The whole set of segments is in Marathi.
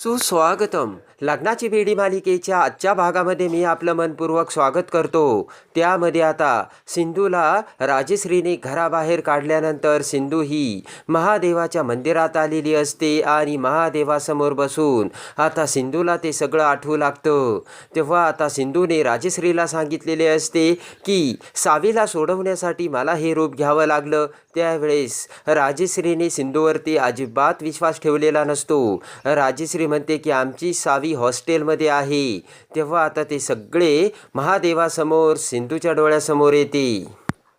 सुस्वागतम. लग्नाची बेडी मालिकेच्या आजच्या भागामध्ये मी आपलं मनपूर्वक स्वागत करतो. त्यामध्ये आता सिंधूला राजश्रीने घराबाहेर काढल्यानंतर सिंधू ही महादेवाच्या मंदिरात आलेली असते आणि महादेवासमोर बसून आता सिंधूला ते सगळं आठवू लागतं. तेव्हा आता सिंधूने राजश्रीला सांगितलेले असते की सावीला सोडवण्यासाठी मला हे रूप घ्यावं लागलं. त्यावेळेस राजश्रीने सिंधूवरती अजिबात विश्वास ठेवलेला नसतो. राजश्री म्हणते की आमची सावी हॉस्टेलमध्ये आहे. तेव्हा आता ते सगळे महादेवासमोर सिंधूच्या डोळ्यासमोर येते.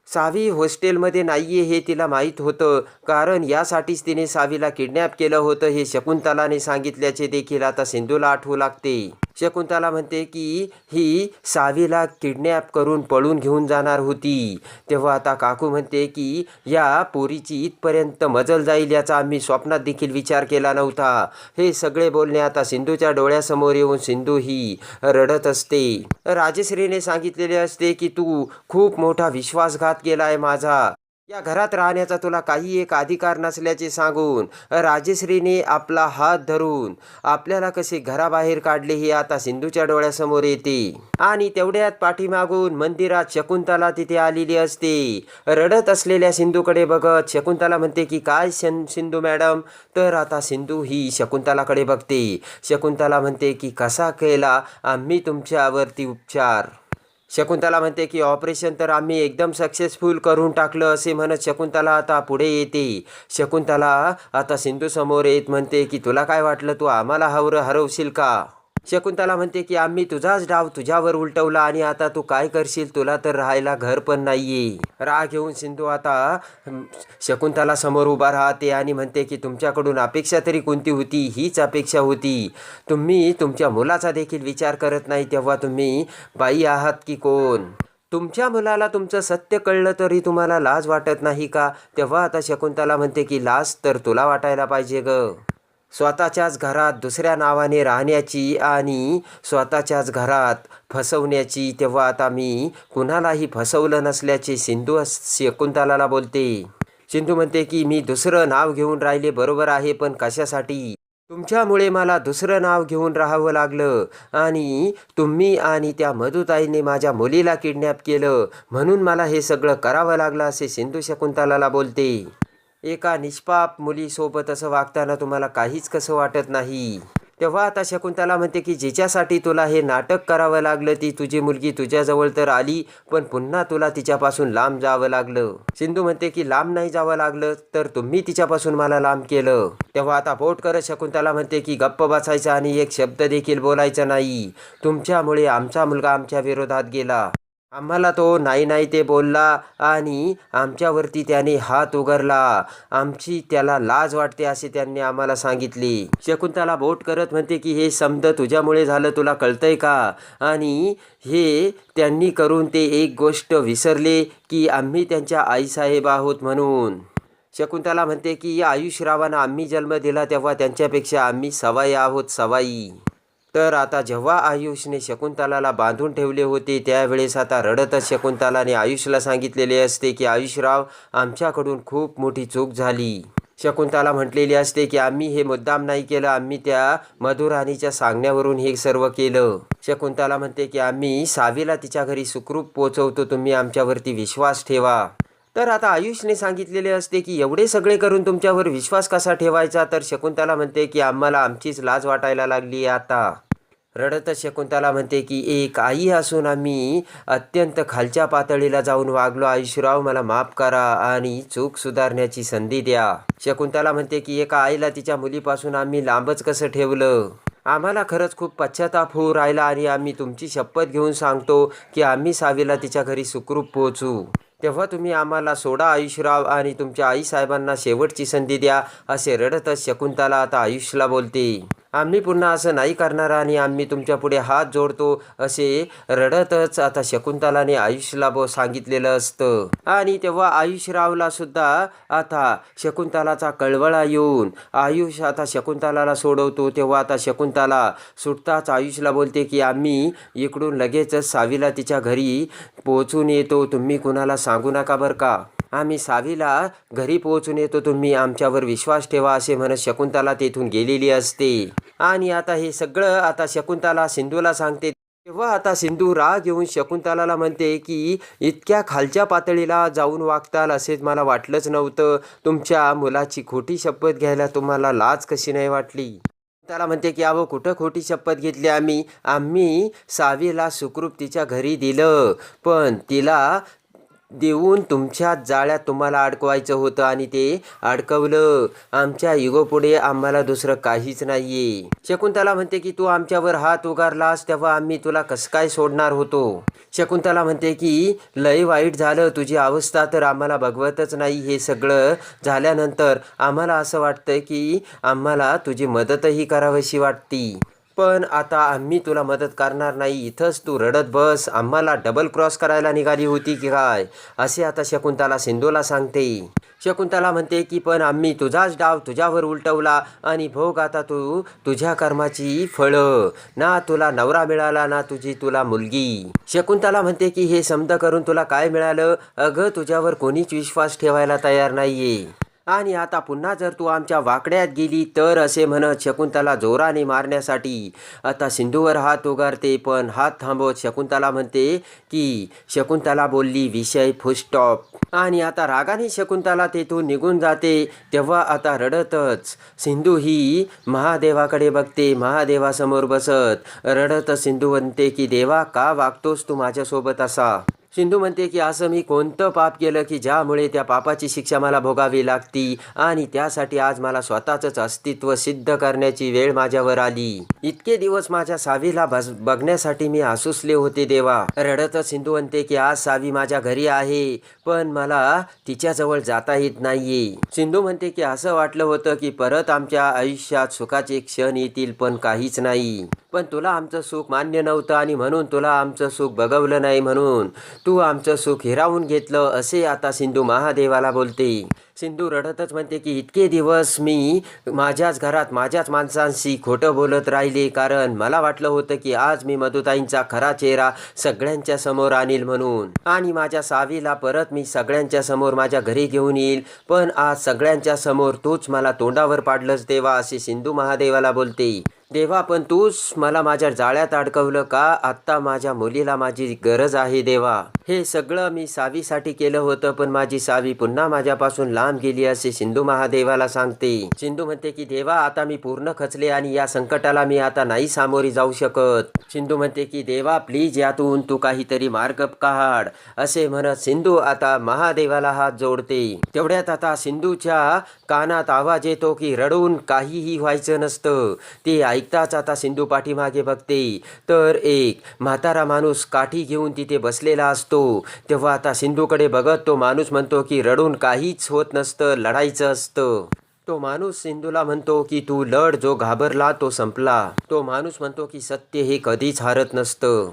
सावी हॉस्टेलमध्ये नाही आहे हे तिला माहीत होतं. कारण यासाठीच तिने सावीला किडनॅप केलं होतं हे शकुंतलाने सांगितल्याचे देखील आता सिंधूला आठवू लागते. शकुंतला म्हणते की ही सावीला किडनॅप करून पळून घेऊन जाणार होती. तेव्हा आता काकू म्हणते की या पोरीची इथपर्यंत मजल जाईल याचा आम्ही स्वप्नात देखील विचार केला नव्हता. हे सगळे बोलणे आता सिंधूच्या डोळ्यासमोर येऊन सिंधू ही रडत असते. राजश्रीने सांगितलेले असते की तू खूप मोठा विश्वासघात केलाय माझा. या घरात राहण्याचा तुला काही एक अधिकार नसल्याचे सांगून राजेश्रीने आपला हात धरून आपल्याला कसे घराबाहेर काढले हे आता सिंधूच्या डोळ्यासमोर येते. आणि तेवढ्यात पाठीमागून मंदिरात शकुंतला तिथे आलेली असते. रडत असलेल्या सिंधूकडे बघत शकुंतला म्हणते की काय सिंधू मॅडम? तर आता सिंधू ही शकुंतलाकडे बघते. शकुंतला म्हणते की कसा केला? आम्ही तुमच्यावरती उपचार शकुंतला म्हणते की ऑपरेशन तर आम्ही एकदम सक्सेसफुल करून टाकलं असे म्हणत शकुंतला आता पुढे येते. शकुंतला आता सिंधू समोर येत म्हणते की तुला काय वाटलं? तू आम्हाला हवर हरवशील का? शकुंतला म्हणते की आम्ही तुझाच डाव तुझ्यावर उलटवला आणि आता तू काय करशील? तुला तर राहायला घर पण नाहीये. राग घेऊन सिंधू आता शकुंतला समोर उभा राहते आणि म्हणते की तुमच्याकडून अपेक्षा तरी कोणती होती? हीच अपेक्षा होती. तुम्ही तुमच्या मुलाचा देखील विचार करत नाही तेव्हा तुम्ही बाई आहात की कोण? तुमच्या मुलाला तुमचं सत्य कळलं तरी तुम्हाला लाज वाटत नाही का? तेव्हा आता शकुंतला म्हणते की लाज तर तुला वाटायला पाहिजे ग. स्वतःच्याच घरात दुसऱ्या नावाने राहण्याची आणि स्वतःच्याच घरात फसवण्याची तेव्हा आता मी कुणालाही फसवलं नसल्याचे सिंधू अस- शकुंतलाला बोलते. सिंधू म्हणते की मी दुसरं नाव घेऊन राहिले बरोबर आहे पण कशासाठी? तुमच्यामुळे मला दुसरं नाव घेऊन राहावं लागलं आणि तुम्ही आणि त्या मधुताईने माझ्या मुलीला किडनॅप केलं म्हणून मला हे सगळं करावं लागलं असे सिंधू शकुंतलाला बोलते. एका निष्पाप मुलीसोबत असं वागताना तुम्हाला काहीच कसं वाटत नाही. तेव्हा आता शकुंतला म्हणते की जिच्यासाठी तुला हे नाटक करावं लागलं ती तुझी मुलगी तुझ्याजवळ तर आली पण पुन्हा तुला तिच्यापासून लांब जावं लागलं. सिंधू म्हणते की लांब नाही जावं लागलं तर तुम्ही तिच्यापासून मला लांब केलं. तेव्हा आता बोट करत शकुंतला म्हणते की गप्प बसायचं आणि एक शब्द देखील बोलायचा नाही. तुमच्यामुळे आमचा मुलगा आमच्या विरोधात गेला. आम्हाला तो नाही नाही ते बोलला आणि आमच्यावरती त्याने हात उघडला. आमची त्याला लाज वाटते असे त्यांनी आम्हाला सांगितले. शकुंतला बोट करत म्हणते की हे समद तुझ्यामुळे झालं तुला कळतंय का? आणि हे त्यांनी करून ते एक गोष्ट विसरले की आम्ही त्यांच्या आईसाहेब आहोत म्हणून. शकुंतला म्हणते की आयुषरावांना आम्ही जन्म दिला तेव्हा त्यांच्यापेक्षा आम्ही सवाई आहोत सवाई. तर आता जेव्हा आयुषने शकुंतलाला बांधून ठेवले होते त्यावेळेस आता रडतच शकुंतलाने आयुषला सांगितलेले असते की आयुषराव आमच्याकडून खूप मोठी चूक झाली. शकुंतला म्हटलेली असते की आम्ही हे मुद्दाम नाही केलं आम्ही त्या मधुराणीच्या सांगण्यावरून हे सर्व केलं. शकुंतला म्हणते की आम्ही सावीला तिच्या घरी सुखरूप पोचवतो तुम्ही आमच्यावरती विश्वास ठेवा. तर आता आयुषने सांगितलेले असते की एवढे सगळे करून तुमच्यावर विश्वास कसा ठेवायचा? तर शकुंतला म्हणते की आम्हाला आमचीच लाज वाटायला लागली आहे आता. रडतच शकुंतला म्हणते की एक आई असून आम्ही अत्यंत खालच्या पातळीला जाऊन वागलो. आयुषराव मला माफ करा आणि चूक सुधारण्याची संधी द्या. शकुंतला म्हणते की एका आईला तिच्या मुलीपासून आम्ही लांबच कसं ठेवलं? आम्हाला खरंच खूप पश्चाताप होऊ राहिला आणि आम्ही तुमची शपथ घेऊन सांगतो की आम्ही सावीला तिच्या घरी सुखरूप पोहोचू. तेव्हा तुम्ही आम्हाला सोडा आयुषराव आणि तुमच्या आईसाहेबांना शेवटची संधी द्या असे रडतच शकुंतला आता आयुषला बोलते. आम्ही पुन्हा असं नाही करणार आणि आम्ही तुमच्यापुढे हात जोडतो असे रडतच आता शकुंतलाने आयुषला सांगितलेलं असतं. आणि तेव्हा आयुषरावला सुद्धा आता शकुंतलाचा कळवळा येऊन आयुष आता शकुंतलाला सोडवतो. तेव्हा आता शकुंतला सुटताच आयुषला बोलते की आम्ही इकडून लगेचच सावीला तिच्या घरी पोचून येतो. तुम्ही कुणाला सांगू नका बरं का? आम्ही सावीला घरी पोहोचून येतो तुम्ही आमच्यावर विश्वास ठेवा असे म्हणत शकुंतला तेथून गेलेली असते. आणि आता हे सगळं आता शकुंतला सिंधूला सांगते. तेव्हा आता सिंधू राग येऊन शकुंतलाला म्हणते की इतक्या खालच्या पातळीला जाऊन वागताल असेच मला वाटलंच नव्हतं. तुमच्या मुलाची खोटी शपथ घ्यायला तुम्हाला लाज कशी नाही वाटली? त्याला म्हणते की अहो कुठं खोटी शपथ घेतली आम्ही? आम्ही सावीला सुखरूप तिच्या घरी दिलं. पण तिला देऊन तुमच्या जाळ्यात तुम्हाला अडकवायचं होतं आणि ते अडकवलं. आमच्या युगोपुढे आम्हाला दुसरं काहीच नाहीये. शकुंतला म्हणते की तू आमच्यावर हात उगारलास तेव्हा आम्ही तुला कसं काय सोडणार होतो? शकुंतला म्हणते की लय वाईट झालं. तुझी अवस्था तर आम्हाला बघवतच नाही. हे सगळं झाल्यानंतर आम्हाला असं वाटतं की आम्हाला तुझी मदतही करावीशी वाटती. पण आता आम्ही तुला मदत करणार नाही. इथंच तू रडत बस. आम्हाला डबल क्रॉस करायला निघाली होती की काय? असे आता शकुंतला सिंधूला सांगते. शकुंतला म्हणते की पण आम्ही तुझाच डाव तुझ्यावर उलटवला आणि भोग आता तू तुझ्या कर्माची फळं. ना तुला नवरा मिळाला ना तुझी तुला मुलगी. शकुंतला म्हणते की हे समज करून तुला काय मिळालं? अगं तुझ्यावर कोणीच विश्वास ठेवायला तयार नाहीये. आणि आता पुन्हा जर तू आमच्या वाकड्यात गेली तर असे म्हणत शकुंतला जोराने मारण्यासाठी आता सिंधूवर हात उगारते पण हात थांबवत शकुंतला म्हणते की शकुंतला बोलली विषय फुस्टॉप आणि आता रागाने शकुंतला तेथून निघून जाते तेव्हा आता रडतच. सिंधू ही महादेवाकडे बघते महादेवासमोर बसत. रडत सिंधू म्हणते की देवा का वागतोस तू माझ्यासोबत असा? सिंधू म्हणते की असं मी कोणतं पाप केलं की ज्यामुळे त्या पापाची शिक्षा मला भोगावी लागती आणि त्यासाठी आज मला स्वतःचंच अस्तित्व सिद्ध करण्याची वेळ माझ्यावर आली. इतके दिवस माझ्या सावीला बस बघण्यासाठी मी आसुसले होते देवा. रडत सिंधू म्हणते की आज सावी माझ्या घरी आहे पण मला तिच्याजवळ जाता येत नाहीये. सिंधू म्हणते की असं वाटलं होतं की परत आमच्या आयुष्यात सुखाचे क्षण येतील पण काहीच नाही. पण तुला आमचं सुख मान्य नव्हतं आणि म्हणून तुला आमचं सुख बघवलं नाही म्हणून. तू आमचं सुख हिरावून घेतलं असे आता सिंधू महादेवाला बोलते. सिंधू रडतच म्हणते की इतके दिवस मी माझ्याच घरात माझ्याच माणसांशी खोटं बोलत राहिले. कारण मला वाटलं होतं की आज मी मधुताईंचा खरा चेहरा सगळ्यांच्या समोर आणील म्हणून. आणि माझ्या सावीला परत मी सगळ्यांच्या समोर माझ्या घरी घेऊन येईल. पण आज सगळ्यांच्या समोर तूच मला तोंडावर पाडलंच देवा असे सिंधू महादेवाला बोलते. देवा पण तूच मला माझ्या जाळ्यात अडकवलं का? आत्ता माझ्या मुलीला माझी गरज आहे देवा. हे सगळं मी सावीसाठी केलं होतं पण माझी सावी पुन्हा माझ्यापासून लांब गेली असे सिंधू महादेवाला सांगते. सिंधू म्हणते की देवा आता मी पूर्ण खचले आणि या संकटाला मी आता नाही सामोरी जाऊ शकत. सिंधू म्हणते की देवा प्लीज यातून तू काहीतरी मार्ग काढ. असे म्हणत सिंधू आता महादेवाला हात जोडते. तेवढ्यात आता सिंधूच्या कानात आवाज येतो की रडून काहीही व्हायचं नसतं. ते ऐकताच आता सिंधू पाठीमागे बघते. तर एक म्हातारा माणूस काठी घेऊन तिथे बसलेला असतो. तेव्हा आता सिंधूकडे बघत तो माणूस म्हणतो की रडून काहीच होत नसतं लढायचं असतं. तो माणूस सिंधूला म्हणतो की तू लढ जो घाबरला तो संपला. तो माणूस म्हणतो की सत्य हे कधीच हारत नसतं.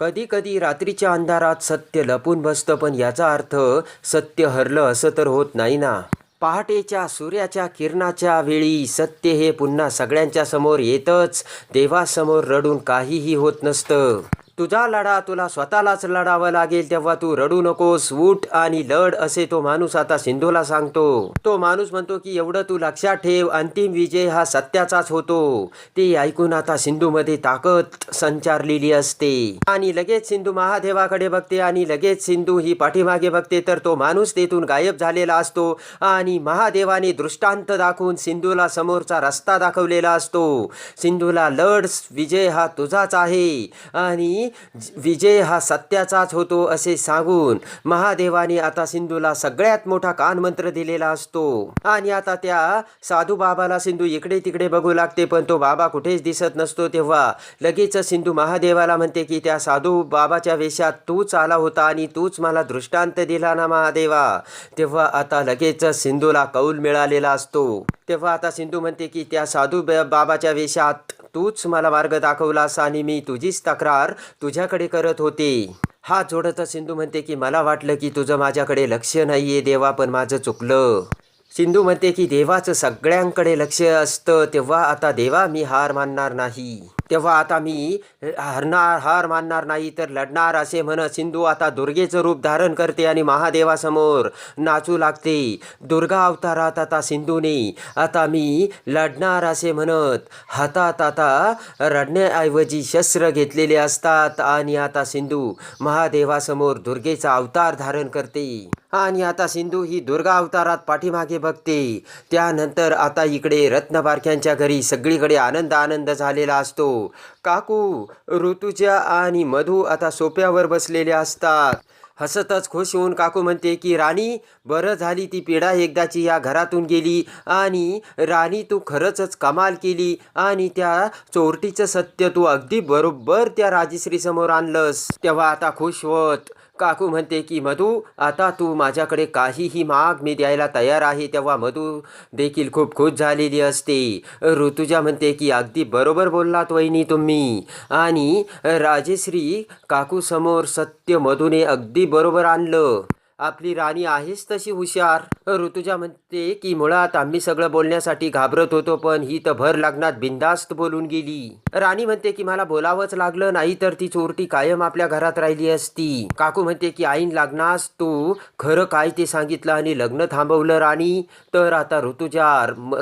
कधी कधी रात्रीच्या अंधारात सत्य लपून बसतं पण याचा अर्थ सत्य हरलं असं तर होत नाही ना. पहाटेच्या सूर्याच्या किरणाच्या वेळी सत्य हे पुन्हा सगळ्यांच्या समोर येतच देवासमोर रडून काहीही होत नसतं. तुझा लढा तुला स्वतःलाच लढावं लागेल तेव्हा तू रडू नकोस उठ आणि लढ असे तो माणूस आता सिंधूला सांगतो. तो माणूस म्हणतो की एवढं तू लक्षात ठेव अंतिम विजय हा सत्याचाच होतो. ते ऐकून आता सिंधूमध्ये ताकद संचारलेली असते. आणि लगेच सिंधू महादेवाकडे बघते आणि लगेच सिंधू ही पाठीमागे बघते तर तो माणूस तेथून गायब झालेला असतो आणि महादेवाने दृष्टांत दाखवून सिंधूला समोरचा रस्ता दाखवलेला असतो. सिंधूला लढ विजय हा तुझाच आहे. आणि विजय हा सत्याचाच होतो असे सांगून महादेवाने आता सिंधूला सगळ्यात मोठा कानमंत्र दिलेला असतो. आणि आता त्या साधू बाबाला सिंधू इकडे तिकडे बघू लागते पण तो बाबा कुठेच दिसत नसतो तेव्हा. लगेच सिंधू महादेवाला म्हणते की त्या साधू बाबाच्या वेशात तूच आला होता आणि तूच मला दृष्टांत दिला ना महादेवा. तेव्हा आता लगेच सिंधूला कौल मिळालेला असतो. तेव्हा आता सिंधू म्हणते की त्या साधू बाबाच्या वेशात तूच मला मार्ग दाखवलास आणि मी तुझीच तक्रार तुझ्याकडे करत होते. हा जोडत सिंधू म्हणते की मला वाटलं की तुझं माझ्याकडे लक्ष नाहीये देवा पण माझं चुकलं. सिंधू म्हणते की देवाचं सगळ्यांकडे लक्ष असतं तेव्हा आता देवा मी हार मानणार नाही. तेव्हा आता मी हरणार हार मानणार नाही तर लढणार असे म्हणत सिंधू आता दुर्गेचं रूप धारण करते आणि महादेवासमोर नाचू लागते. दुर्गा अवतारात आता सिंधूने आता मी लढणार असे म्हणत हातात आता रडण्याऐवजी शस्त्र घेतलेले असतात आणि आता सिंधू महादेवासमोर दुर्गेचा अवतार धारण करते. आणि आता सिंधू ही दुर्गा अवतारात पाठीमागे बघते. त्यानंतर आता इकडे रत्नबारख्यांच्या घरी सगळीकडे आनंद आनंद झालेला असतो. काकू ऋतुजा आणि मधू आता सोप्यावर बसलेले असतात. हसतच खुश होऊन काकू म्हणते की राणी बरं झाली ती पिढा एकदाची या घरातून गेली आणि राणी तू खरंच कमाल केली आणि त्या चोरटीचं सत्य तू अगदी बरोबर त्या राजश्री समोर आणलंस. तेव्हा आता खुश होत. काकू म्हणते की मधू आता तू माझ्याकडे काहीही माग मी द्यायला तयार आहे. तेव्हा मधू देखील खूप खुश झालेली असते. ऋतुजा म्हणते की अगदी बरोबर बोललात वहिनी तुम्ही. आणि राजेश्री काकूसमोर सत्य मधूने अगदी बरोबर आणलं. आपली राणी आहेच तशी हुशार. ऋतुजा म्हणते की मुळात आम्ही सगळं बोलण्यासाठी घाबरत होतो पण ही तर भर लग्नात बिंदास्त बोलून गेली. राणी म्हणते की मला बोलावंच लागलं नाही तर ती चोरटी कायम आपल्या घरात राहिली असती. काकू म्हणते की आईन लग्नास तू खरं काय ते सांगितलं आणि लग्न थांबवलं राणी? तर आता ऋतुजा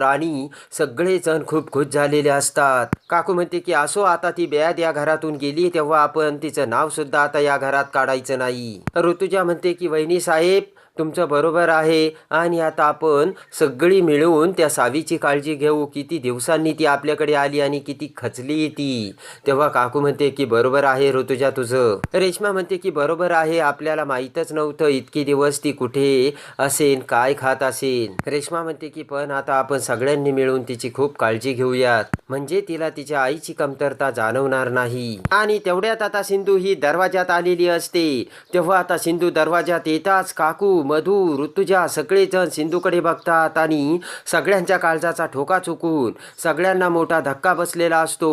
राणी सगळेजण खूप खुश झालेले असतात. काकू म्हणते की असो आता ती बेयाद या घरातून गेली तेव्हा आपण तिचं नाव सुद्धा आता या घरात काढायचं नाही. ऋतुजा म्हणते की वहिनी Saib तुमचं बरोबर आहे. आणि आता आपण सगळी मिळून त्या सावीची काळजी घेऊ. किती दिवसांनी ती आपल्याकडे आली आणि किती खचली ती. तेव्हा काकू म्हणते की बरोबर आहे ऋतुजा तुझं. रेश्मा म्हणते की बरोबर आहे. आपल्याला माहीतच नव्हतं इतके दिवस ती कुठे असेन काय खात असेल रेश्मा म्हणते की पण आता आपण सगळ्यांनी मिळून तिची खूप काळजी घेऊयात. म्हणजे तिला तिच्या आईची कमतरता जाणवणार नाही. आणि तेवढ्यात आता सिंधू ही दरवाजात आलेली असते. तेव्हा आता सिंधू दरवाजात येताच काकू मधू ऋतुजा सगळेजण सिंधूकडे बघतात आणि सगळ्यांच्या काळजाचा ठोका चुकून सगळ्यांना मोठा धक्का बसलेला असतो.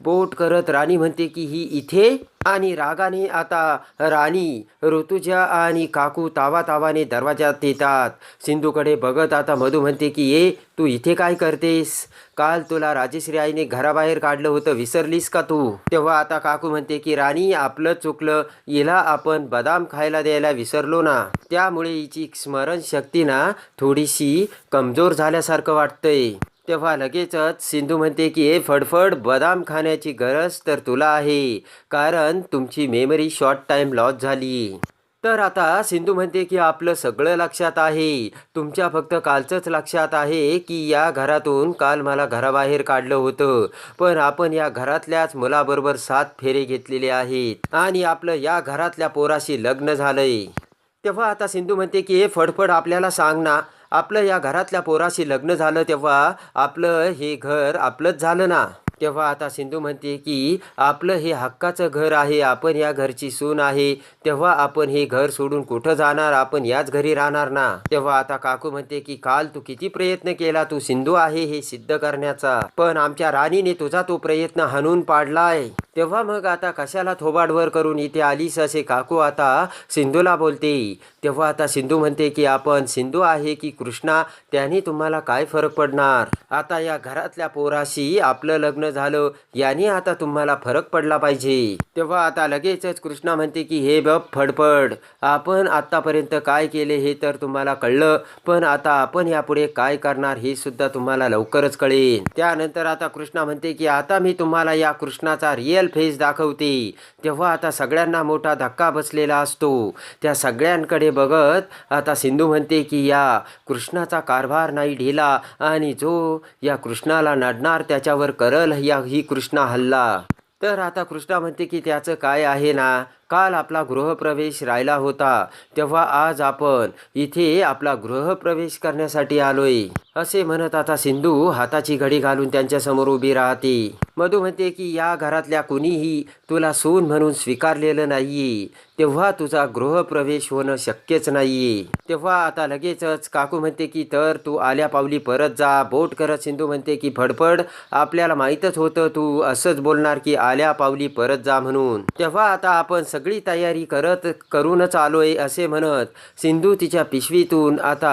बोट करत राणी म्हणते की ही इथे? आणि रागाने आता राणी ऋतुजा आणि काकू तावा तावाने दरवाजात येतात सिंधूकडे बघत आता मधू म्हणते की ये तू इथे काय करतेस? काल तुला राजेश्री आईने घराबाहेर काढलं होतं विसरलीस का तू? तेव्हा आता काकू म्हणते की राणी आपलं चुकलं. हिला आपण बदाम खायला द्यायला विसरलो ना. त्यामुळे हिची स्मरणशक्ती ना थोडीशी कमजोर झाल्यासारखं वाटतंय. तेव्हा लगेचच सिंधू म्हणते की हे फडफड बदाम खाण्याची गरज तर तुला आहे. कारण तुमची मेमरी शॉर्ट टाईम लॉस झाली. तर आता सिंधू म्हणते की आपलं सगळं लक्षात आहे. तुमच्या फक्त कालचंच लक्षात आहे की या घरातून काल मला घराबाहेर काढलं होतं. पण आपण या घरातल्याच मुलाबरोबर सात फेरे घेतलेले आहेत आणि आपलं या घरातल्या पोराशी लग्न झालंय. तेव्हा आता सिंधू म्हणते की हे फडफड आपल्याला सांग ना. आपलं या घरातल्या पोराशी लग्न झालं तेव्हा आपलं हे घर आपलंच झालं ना. तेव्हा आता सिंधू म्हणते की आपलं हे हक्काचं घर आहे आपण या घरची सून आहे. तेव्हा आपण हे घर सोडून कुठं जाणार? आपण याच घरी राहणार ना? तेव्हा आता काकू म्हणते की काल तू किती प्रयत्न केला? तू सिंधू आहे हे सिद्ध करण्याचा. पण आमच्या राणीने तुझा तो प्रयत्न हाणून पाडलाय. तेव्हा मग आता कशाला थोबाडवर करून इथे आलीस असे काकू आता? सिंधूला बोलते. तेव्हा आता सिंधू म्हणते की आपण सिंधू आहे की कृष्णा? त्याने तुम्हाला काय फरक पडणार? आता या घरातल्या पोराशी आपलं लग्न झालं. याने आता तुम्हाला फरक पडला पाहिजे. तेव्हा आता लगेचच कृष्णा म्हणते की हे बप फडफड. आपण आतापर्यंत काय केले हे तर तुम्हाला कळलं. पण आता आपण यापुढे काय करणार हे सुद्धा तुम्हाला लवकरच कळेल. त्यानंतर आता कृष्णा म्हणते की आता मी तुम्हाला या कृष्णाचा रिअल फेस दाखवते. तेव्हा आता सगळ्यांना मोठा धक्का बसलेला असतो. त्या सगळ्यांकडे बघत आता सिंधू म्हणते की या कृष्णाचा कारभार नाही ढिला आणि जो या कृष्णाला नडणार त्याच्यावर करल या ही कृष्णा हल्ला. तर आता कृष्णा म्हणते की त्याचं काय आहे ना? काल आपला गृहप्रवेश राहिला होता तेव्हा आज आपण इथे आपला गृहप्रवेश करण्यासाठी आलोय. असे म्हणत आता सिंधू हाताची घडी घालून त्यांच्यासमोर उभी राहते. मधू म्हणते की या घरातल्या कुणीही तुला सून म्हणून स्वीकारलेलं नाहीये. तेव्हा तुझा गृहप्रवेश होणं शक्यच नाहीये. तेव्हा आता लगेचच काकू म्हणते की तर तू आल्या पावली परत जा. बोट करत सिंधू म्हणते की फडफड आपल्याला माहीतच होतं तू असंच बोलणार की आल्या पावली परत जा म्हणून. तेव्हा आता आपण सगळी तयारी करत करूनच आलोय असे म्हणत सिंधू तिच्या पिशवीतून आता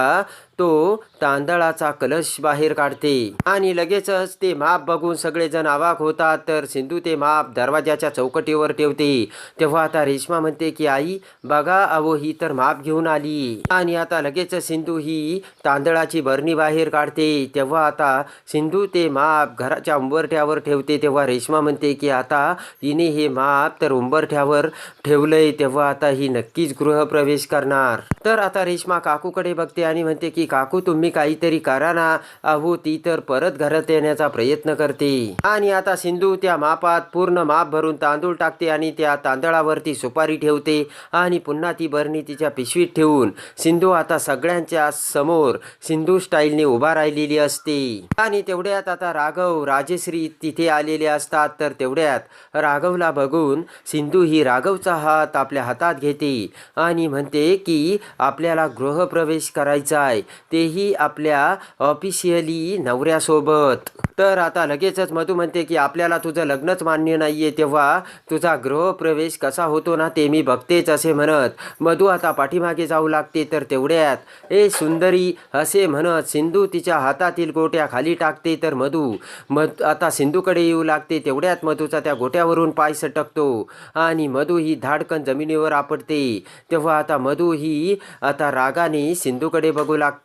तो तांदळाचा कलश बाहेर काढते. आणि लगेचच ते माप बघून सगळेजण आवाक होतात तर सिंधू ते माप दरवाजाच्या चौकटीवर ठेवते. तेव्हा आता रेश्मा म्हणते की आई बघा अहो ही तर माप घेऊन आली. आणि आता लगेच सिंधू ही तांदळाची बरणी बाहेर काढते. तेव्हा आता सिंधू ते माप घराच्या उंबरठ्यावर ठेवते. तेव्हा रेश्मा म्हणते की आता हिने हे माप तर उंबरठ्यावर ठेवलंय. तेव्हा आता ही नक्कीच गृहप्रवेश करणार. तर आता रेश्मा काकूकडे बघते आणि म्हणते की काकू तुम्ही काहीतरी करा ना. अहो ती तर परत घरात येण्याचा प्रयत्न करते. आणि आता सिंधू त्या मापात पूर्ण माप भरून तांदूळ टाकते आणि त्या तांदळावरती सुपारी ठेवते आणि पुन्हा ती बरणी तिच्या पिशवीत ठेवून सिंधू आता सगळ्यांच्या समोर सिंधू स्टाईलने उभा राहिलेली असते. आणि तेवढ्यात आता राघव राजश्री तिथे आलेले असतात. तर तेवढ्यात राघवला बघून सिंधू ही राघवचा हात आपल्या हातात घेते आणि म्हणते की आपल्याला गृहप्रवेश करायचा आहे. तेही आपल्या ऑफिशियली नवऱ्यासोबत. तर आता लगेचच मधू म्हणते की आपल्याला तुझं लग्नच मान्य नाहीये तेव्हा तुझा गृहप्रवेश कसा होतो ना ते मी बघतेच असे म्हणत. मधू आता पाठीमागे जाऊ लागते तर तेवढ्यात ए सुंदरी असे म्हणत सिंधू तिच्या हातातील गोट्या खाली टाकते तर मधू मध आता सिंधूकडे येऊ लागते तेवढ्यात मधूचा त्या गोट्यावरून पाय सटकतो आणि मधू ही धाडकन जमिनीवर आपटते. तेव्हा आता मधू ही आता रागाने सिंधूकडे बघू लागते.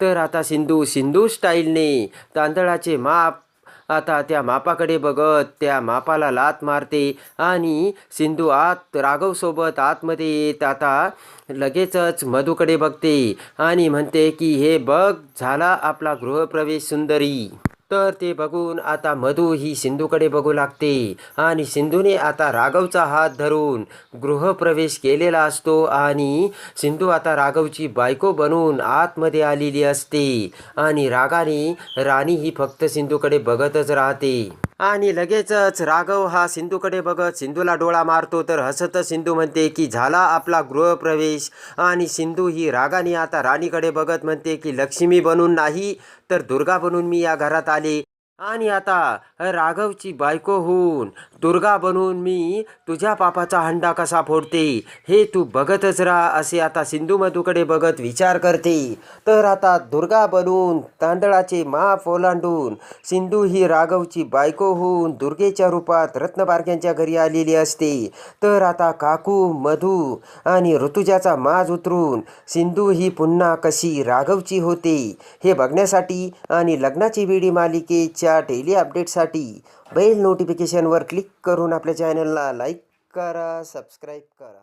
तर आता सिंधू सिंधू स्टाईलने तांदळाचे माप आता त्या मापाकडे बघत त्या मापाला लात मारते आणि सिंधू आत राघवसोबत आतमध्ये येत आता लगेचच मधूकडे बघते आणि म्हणते की हे बघ झाला आपला गृहप्रवेश सुंदरी. तर ते बघून आता मधू ही सिंधूकडे बघू लागते आणि सिंधूने आता राघवचा हात धरून गृहप्रवेश केलेला असतो आणि सिंधू आता राघवची बायको बनून आतमध्ये आलेली असते आणि रागाने राणी ही फक्त सिंधूकडे बघतच राहते. आणि लगेचच राघव हा सिंधूकडे बघत सिंधूला डोळा मारतो तर हसत सिंधू म्हणते की झाला आपला गृहप्रवेश. आणि सिंधू ही रागाने आता राणीकडे बघत म्हणते की लक्ष्मी बनून नाही तर दुर्गा बनून मी या घरात आले. आणि आता राघवची बायको होऊन दुर्गा बनून मी तुझ्या पापाचा हंडा कसा फोडते हे तू बघतच राहा असे आता सिंधुमधूकडे बघत विचार करते. तर आता दुर्गा बनून तांदळाचे माप ओलांडून सिंधू ही राघवची बायको होऊन दुर्गेच्या रूपात रत्नबारक्यांच्या घरी आलेली असते. तर आता काकू मधू आणि ऋतुजाचा माज उतरून सिंधू ही पुन्हा कशी राघवची होते हे बघण्यासाठी आणि लग्नाची वेडी मालिकेच्या डेली अपडेटसाठी बेल नोटिफिकेशनवर क्लिक करून आपल्या चॅनलला लाईक करा सबस्क्राईब करा.